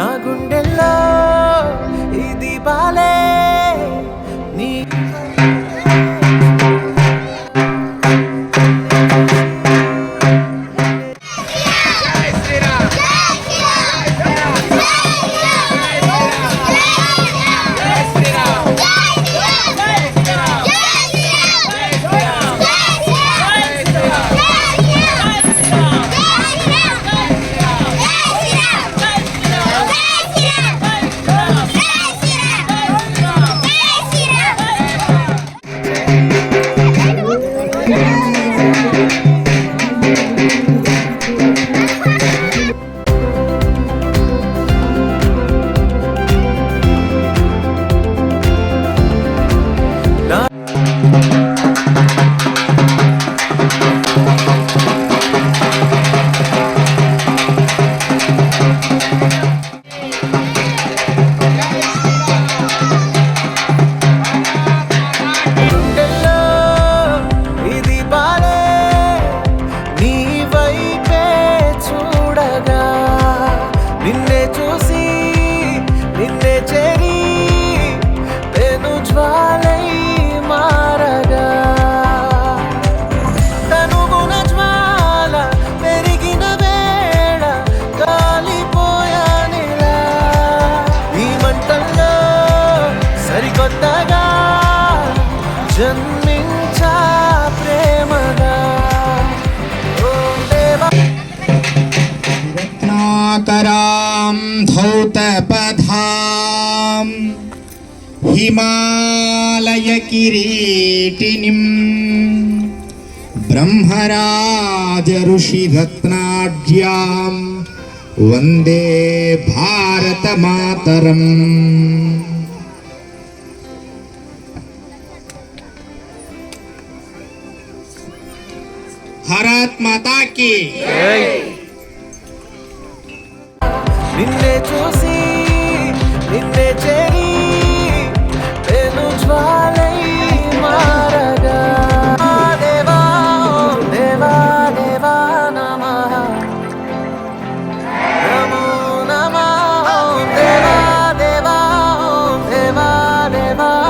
నా గుండెల్లో ఇది బాలే. నీ Thank you. హిమాలయకిరీటినిం బ్రహ్మరాజఋషిరత్నాఢ్యాం వందే భారతమాతరం భారత్ మాతాకి నిన్నే చూసి నిన్నే చే driver